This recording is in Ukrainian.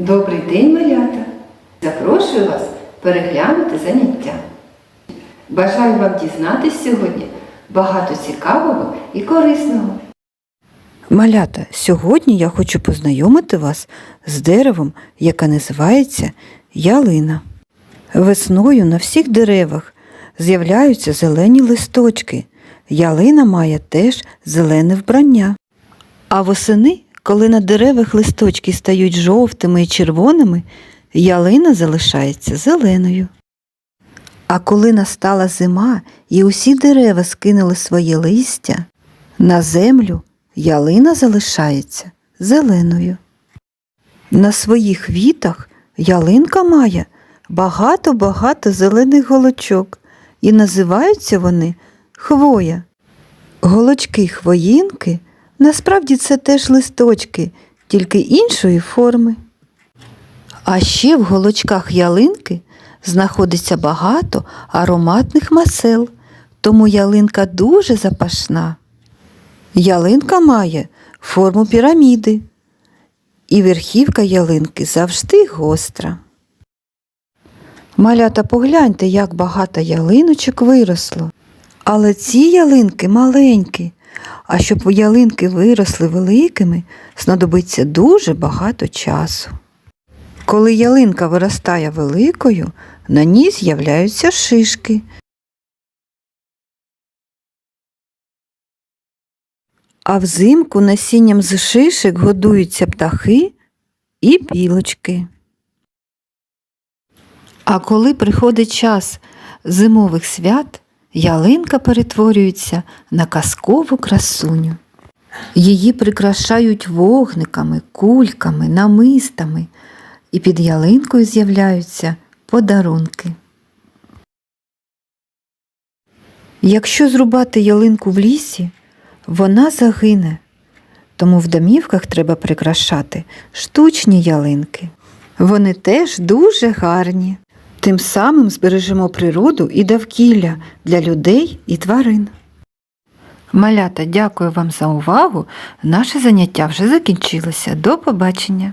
Добрий день, малята! Запрошую вас переглянути заняття. Бажаю вам дізнатись сьогодні багато цікавого і корисного. Малята, сьогодні я хочу познайомити вас з деревом, яке називається ялина. Весною на всіх деревах з'являються зелені листочки. Ялина має теж зелене вбрання. А восени, коли на деревах листочки стають жовтими і червоними, ялина залишається зеленою. А коли настала зима і усі дерева скинули своє листя, на землю ялина залишається зеленою. На своїх вітах ялинка має багато-багато зелених голочок, і називаються вони хвоя. Голочки хвоїнки насправді це теж листочки, тільки іншої форми. А ще в голочках ялинки знаходиться багато ароматних масел, тому ялинка дуже запашна. Ялинка має форму піраміди, і верхівка ялинки завжди гостра. Малята, погляньте, як багато ялиночок виросло. Але ці ялинки маленькі, а щоб ялинки виросли великими, знадобиться дуже багато часу. Коли ялинка виростає великою, на ній з'являються шишки. А взимку насінням з шишек годуються птахи і білочки. А коли приходить час зимових свят, ялинка перетворюється на казкову красуню. Її прикрашають вогниками, кульками, намистами, і під ялинкою з'являються подарунки. Якщо зрубати ялинку в лісі, вона загине, тому в домівках треба прикрашати штучні ялинки. Вони теж дуже гарні. Тим самим збережемо природу і довкілля для людей і тварин. Малята, дякую вам за увагу. Наше заняття вже закінчилося. До побачення!